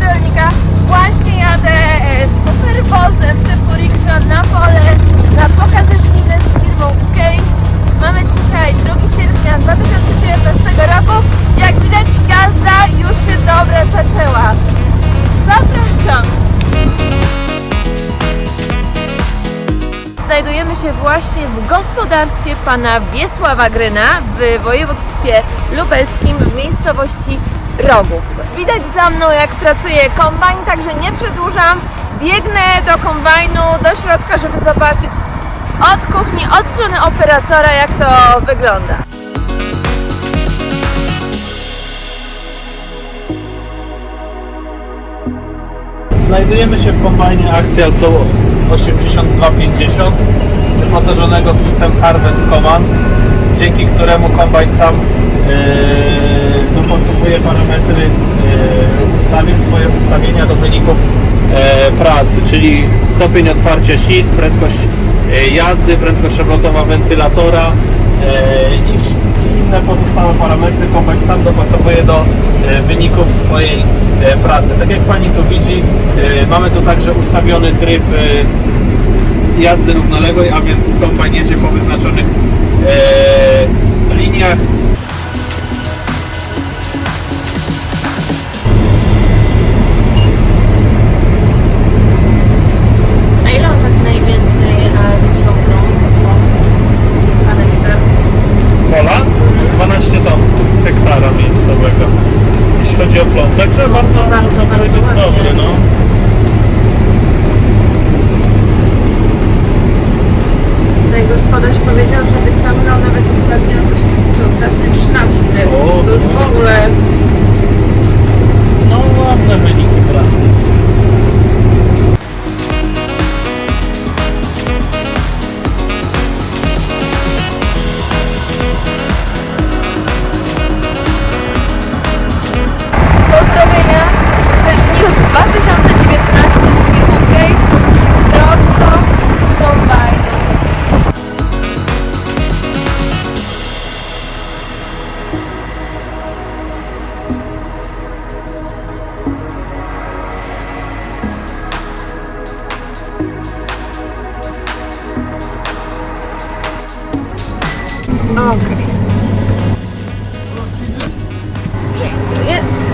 그러니까 Znajdujemy się właśnie w gospodarstwie pana Wiesława Gryna w województwie lubelskim w miejscowości Rogów. Widać za mną jak pracuje kombajn, także nie przedłużam. Biegnę do kombajnu, do środka, żeby zobaczyć od kuchni, od strony operatora jak to wygląda. Znajdujemy się w kombajnie Axial Flow 8250 wyposażonego w system Harvest Command, dzięki któremu kombajn sam yy, dopasowuje parametry yy, ustawień, swoje ustawienia do wyników e, pracy, czyli stopień otwarcia sit, prędkość e, jazdy, prędkość obrotowa wentylatora e, i inne pozostałe parametry kombajn sam dopasowuje do e, wyników swojej e, pracy. Tak jak Pani tu widzi, mamy tu także ustawiony tryb e, jazdy równoległej, a więc kombajn jedzie po wyznaczonych e, liniach. A ile on tak najwięcej wyciągnął? Ale z pola 12 ton z hektara miejscowego. Jeśli chodzi o plon, także bardzo, Bardzo, bardzo ładnie. dobry. No. Pozdrowienia ze żniw 2019 z firmą Case prosto z kombajnu. Okej. Dziękuję.